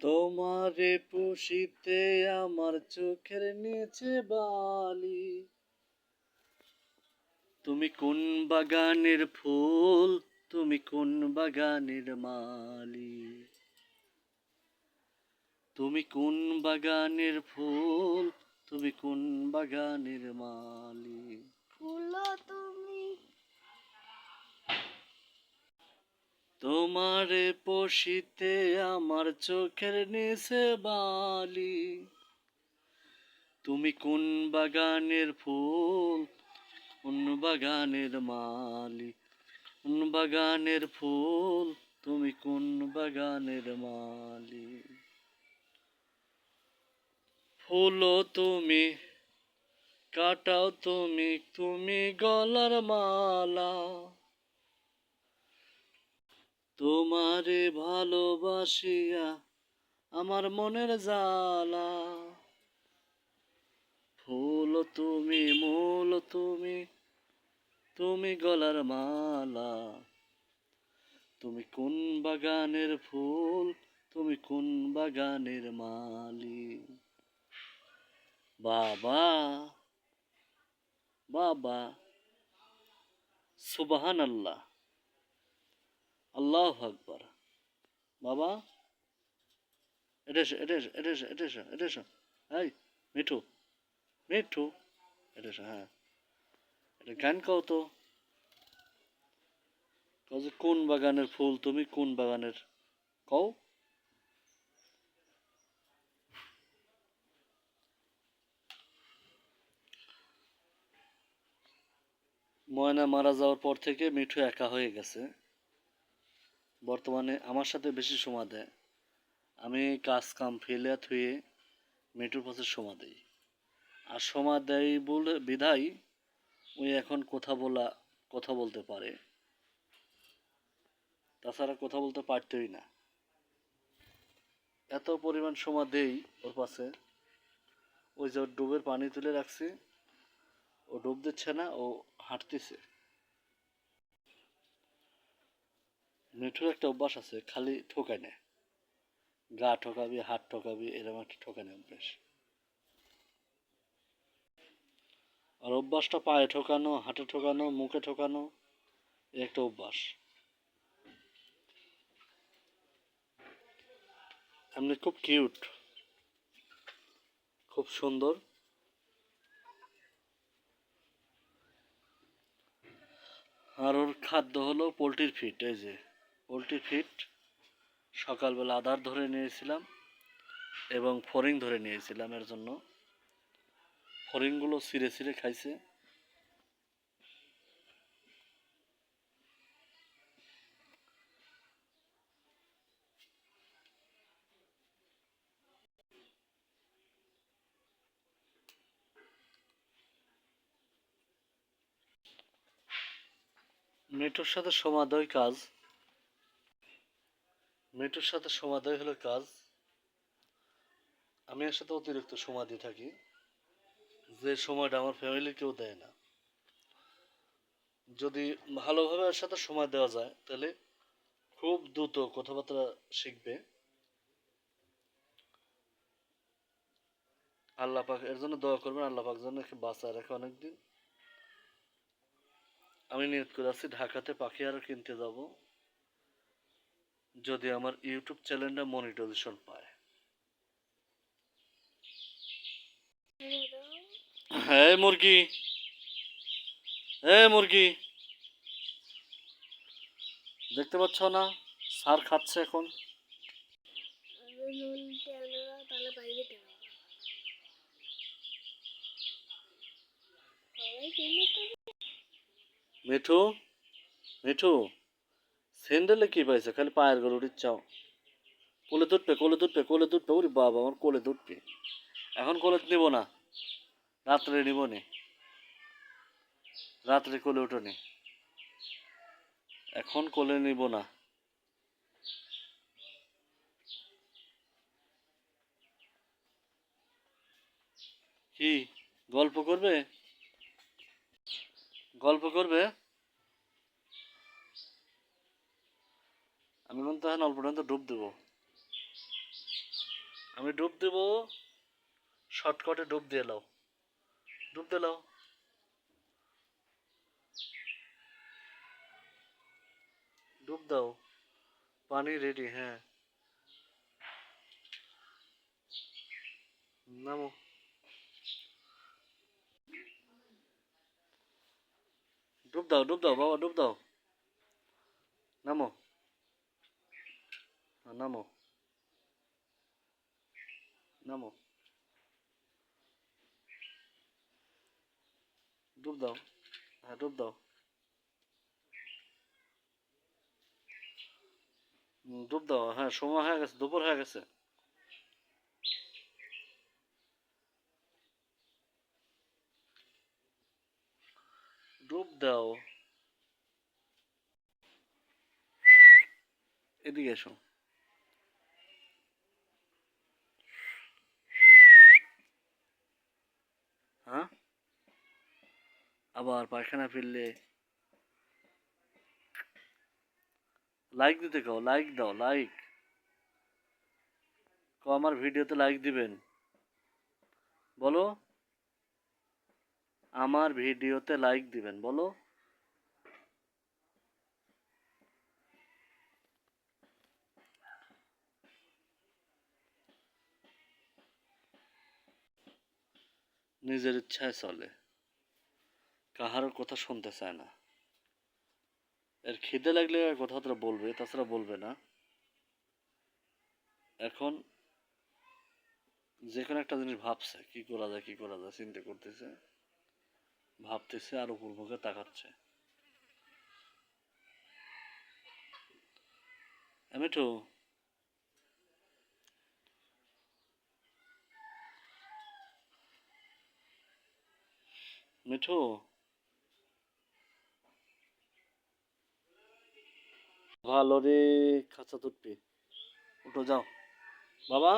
তোমারে পুষিতে আমার চোখের নিচে বালি। তুমি কোন বাগানের ফুল, তুমি কোন বাগানের মালি? তুমি কোন বাগানের ফুল, তুমি কোন বাগানের মালি? ফুলো তুমি তোমারে পশিতে আমার চোখের নিচে বালি। তুমি কোন বাগানের ফুল, কোন বাগানের মালি কোন বাগানের ফুল, তুমি কোন বাগানের মালি ফুলও তুমি, কাটাও তুমি তুমি গলার মালা। তোমারে ভালোবাসিয়া আমার মনের জালা ফুল তুমি, মূল তুমি তুমি গলার মালা। তুমি কোন বাগানের ফুল, তুমি কোন বাগানের মালি বাবা বাবা। সুবাহান আল্লাহ আল্লাহ আকবার। বাবা, এটা এটা এটা এটা এটা এই, মিঠু মিঠু, এটা হ্যাঁ। এটা গান কও তো। যে কোন বাগানের ফুল, তুমি কোন বাগানের? কও। ময়না মারা যাওয়ার পর থেকে মিঠু একা হয়ে গেছে। বর্তমানে আমার সাথে বেশি সময় দেয়। আমি কাজ কাম ফেলে থুয়ে মিঠুর পাশে সময় দেই। আর সময় দেয় বলে বিধাই ওই এখন কথা বলা, কথা বলতে পারে। তাছাড়া কথা বলতে পারতই না। এত পরিমাণ সময় দেই ওর পাশে। ওই যে ডুবের পানি তুলে রাখছি, ও ডুব দিচ্ছে না, ও হাঁটতেছে। মিঠুর একটা অভ্যাস আছে, খালি ঠোকায় না গা ঠকাবি, হাত ঠকাবি এরকম একটা ঠকানি অভ্যাস। আর অভ্যাসটা পায়ে ঠকানো, হাতে ঠকানো, মুখে ঠকানো একটা অভ্যাস। এমনি খুব কিউট, খুব সুন্দর। আর ওর খাদ্য হলো পোলট্রির ফিট এই যে। পোলট্রির ফিট সকালবেলা আদার ধরে নিয়েছিলাম এবং ফরিং ধরে নিয়েছিলাম এর জন্য। ফরিংগুলো ছিঁড়ে ছিঁড়ে খাইছে। মেটোর সাথে সমাদয় কাজ মেটোর সাথে সমাদয় হলো কাজ। আমি এর সাথে অতিরিক্ত সময় দিয়ে থাকি। যে সময়টা আমার ফ্যামিলি কেউ দেয় না। যদি ভালোভাবে এর সাথে সময় দেওয়া যায়, তাহলে খুব দ্রুত কথাবার্তা শিখবে। আল্লাহ পাক এর জন্য দোয়া করবেন, আল্লাহ পাক একে বাঁচায় রাখে অনেকদিন। আমি নিয়ত করে আছি, ঢাকাতে পাখি আরও কিনতে যাব। যদি আমার ইউটিউব চ্যানেলটা মনিটাইজেশন পায়। হ্যাঁ মুরগি। হ্যাঁ মুরগি। দেখতে পাচ্ছ না? সার খাচ্ছে এখন। মিঠু? মিঠু? স্যান্ডেলে কি পাইছে খালি পায়ের গড়ে উঠিচ্ছাও কোলে দুটবে কোলে দুটবে কোলে দুটবে ওরে বাবা আমার কোলে দুটবে এখন কোলে নিব না রাত্রে নিব নি রাত্রে কোলে উঠো নি এখন কোলে নিব না কি গল্প করবে গল্প করবে আমি কিন্তু এখন অল্প পর্যন্ত ডুব দেবো। আমি ডুব দেব শর্টকাটে ডুব দিয়ে লাও ডুব দিয়ে লাও ডুব দাও। পানি রেডি হ্যাঁ। নামো। ডুব দাও ডুব দাও বাবা ডুব দাও। নামো। হ্যাঁ, নামো নামো ডুব দাও হ্যাঁ ডুব দাও ডুব দাও হ্যাঁ সময় হয়ে গেছে দুপুর হয়ে গেছে ডুব দাও এদিকে এসো হ্যাঁ আবার পায়খানা ফিরলে লাইক দিতে কাও লাইক দাও লাইক কো আমার ভিডিওতে লাইক দিবেন। বলো। আমার ভিডিওতে লাইক দিবেন, বলো। নিজের ইচ্ছায় চলে। কাহারও কথা শুনতে চায় না। এর খিদে লাগলে কথাবার্তা বলবে, তাছাড়া বলবে না। এখন যে কোনো একটা জিনিস ভাবছে, কি করা যায়, কি করা যায়, চিন্তা করতেছে, ভাবতেছে আর উপর মুখে তাকাচ্ছে। মিঠু মিঠু ভালো রে খাঁচা তুটপি উঠো যাও। বাবা?